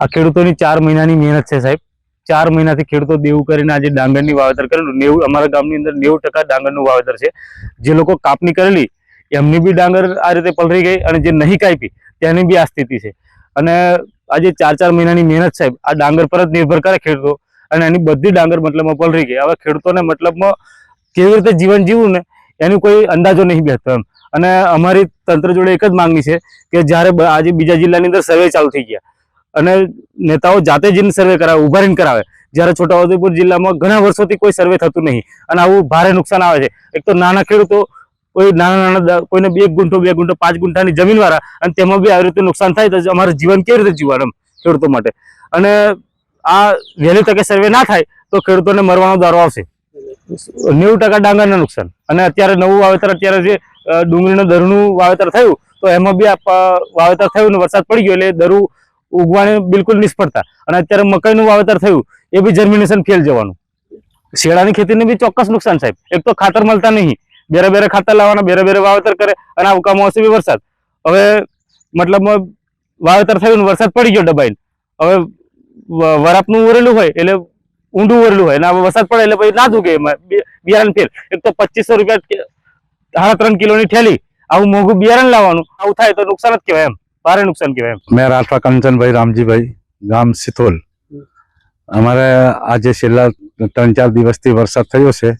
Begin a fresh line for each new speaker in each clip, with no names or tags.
આ ખેડૂતોની ચાર મહિનાની મહેનત છે સાહેબ. ચાર મહિનાથી ખેડૂતો દેવું કરીને આજે ડાંગરની વાવેતર કરેલું નેવું, અમારા ગામની અંદર નેવું ટકા ડાંગરનું વાવેતર છે. જે લોકો કાપણી કરેલી, એમની બી ડાંગર આ રીતે પલરી ગઈ અને જે નહીં કાપી, તેની બી આ સ્થિતિ છે. અને આજે ચાર ચાર મહિનાની મહેનત સાહેબ, આ ડાંગર પર જ નિર્ભર કરે ખેડૂતો અને એની બધી ડાંગર મતલબમાં પલરી ગઈ. હવે ખેડૂતોને મતલબમાં કેવી રીતે જીવન જીવવું ને, એનું કોઈ અંદાજો નહીં બેસતો એમ. અને અમારી તંત્ર જોડે એક જ માંગણી છે કે જ્યારે આજે બીજા જિલ્લાની અંદર સર્વે ચાલુ થઈ ગયા અને નેતાઓ જાતે જઈને સર્વે કરાવે ઊભા રહીને કરાવે. જ્યારે છોટાઉદેપુર જિલ્લામાં ઘણા વર્ષોથી કોઈ સર્વે થતું નહીં અને આવું ભારે નુકસાન આવે છે. એક તો નાના ખેડૂતો, કોઈ નાના નાના કોઈને બે ગુંઠો બે ગુંઠો, પાંચ ગુંઠાની જમીન વાળા અને તેમાં બી આવી રીતે નુકસાન થાય તો અમારું જીવન કેવી રીતે જીવવાનું ખેડૂતો માટે. અને આ વહેલી તકે સર્વે ના થાય તો ખેડૂતોને મરવાનો દારો આવશે. નેવું ટકા ડાંગરના નુકસાન. અને અત્યારે નવું વાવેતર, અત્યારે જે ડુંગળીના દરનું વાવેતર થયું, તો એમાં બી વાવેતર થયું ને વરસાદ પડી ગયો એટલે દરું ઉગવાની બિલકુલ નિષ્ફળતા. અને અત્યારે મકાઈનું વાવેતર થયું, એ બી જર્મિનેશન ફેલ જવાનું. શેળાની ખેતીને બી ચોક્કસ નુકસાન સાહેબ. એક તો ખાતર મળતા નહીં. બેરે બેરે ખાતર લાવવાના, બેરે બેરે વાવેતર કરે, અને આ કમોસમી વરસાદ. હવે મતલબ વાવેતર થયું ને વરસાદ પડી ગયો ડબાઈને. હવે વરાપનું ઉરેલું હોય એટલે ઊંડું ઉરેલું હોય. અને હવે વરસાદ પડે એટલે પછી ના જ ઉગે બિયારણ ફેલ એક તો પચીસો રૂપિયા સાડા ત્રણ કિલોની થેલી. આવું મોંઘું બિયારણ લાવવાનું. આવું થાય તો નુકસાન જ કહેવાય એમ. ભારે નુકસાન કહેવાય
મેં રાઠવા કંચનભાઈ, રામજીભાઈ ગામ સિથોલ. અમારે આજે છેલ્લા ત્રણ ચાર દિવસથી વરસાદ થયો છે.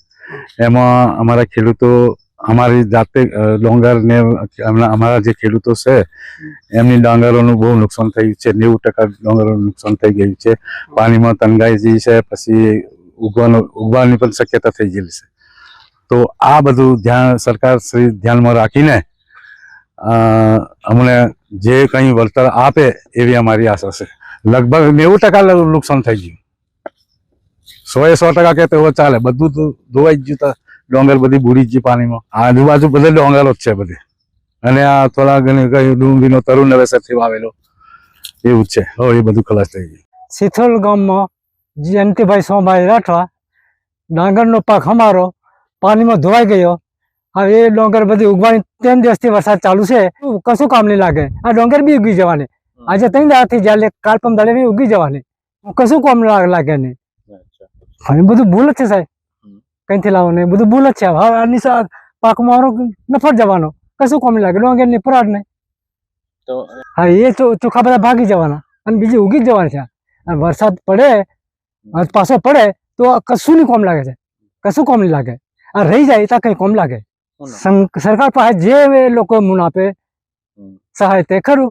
એમાં અમારા ખેડૂતો અમારી જાતે ડોંગર ને અમારા જે ખેડૂતો છે, એમની ડાંગરોનું બહુ નુકસાન થયું છે. નેવું ટકા ડાંગરોનું નુકસાન થઈ ગયું છે. પાણીમાં તંગાઈ જઈ છે, પછી ઉગવાનું, ઉગવાની પણ શક્યતા થઈ ગયેલી છે. તો આ બધું ધ્યાન, સરકાર શ્રી ધ્યાનમાં રાખીને અમને જે કંઈ વળતર આપે એવી અમારી આશા છે. લગભગ નેવું ટકા નુકસાન થઈ ગયું. સો એ સો ટકા કે તેઓ ચાલે. બધું તો ધોવાઈ ગયું તો ડોંગર બધી બુડી ગઈ પાણીમાં. આજુબાજુ બધે ડોંગરો જ છે બધી. અને આ થોડા ઘણી કઈ ડુંગળીનો તરુણ નવેસરથી વાવેલો એવું છે. હવે એ બધું ખલાસ થઈ ગયું.
સિથોલ ગામમાં જયંતિભાઈ સોમભાઈ રાઠવા, ડાંગરનો પાક અમારો પાણીમાં ધોવાઈ ગયો. હવે એ ડોંગર બધી ઉગવાની ત્રણ દિવસથી વરસાદ ચાલુ છે. કશું કામ નહીં લાગે. આ ડોંગર બી ઉગી જવાની. આજે ત્રણ દાડાથી જ્યારે કાલ પમ દાડે બી ઉગી જવાની. કશું કામ લાગે નહીં. હવે બધું ભૂલ જ છે સાહેબ. કઈથી લાવવાનું એ બધું ભૂલ જ છે. હવે આની સાથે પાકમાં મારો નફટ જવાનો. કશું કામ નહીં લાગે. ડોંગરની પરાડ નહીં. હા એ ચોખા બધા ભાગી જવાના. અને બીજી ઉગી જવાની છે. અને વરસાદ પડે પાછો પડે તો કશું નહીં કોમ લાગે છે. કશું કોમ નહીં લાગે. આ રહી જાય તો કઈ કોમ લાગે. સરકાર પાસે જે લોકો મુનાફે સહાય તે ખરું.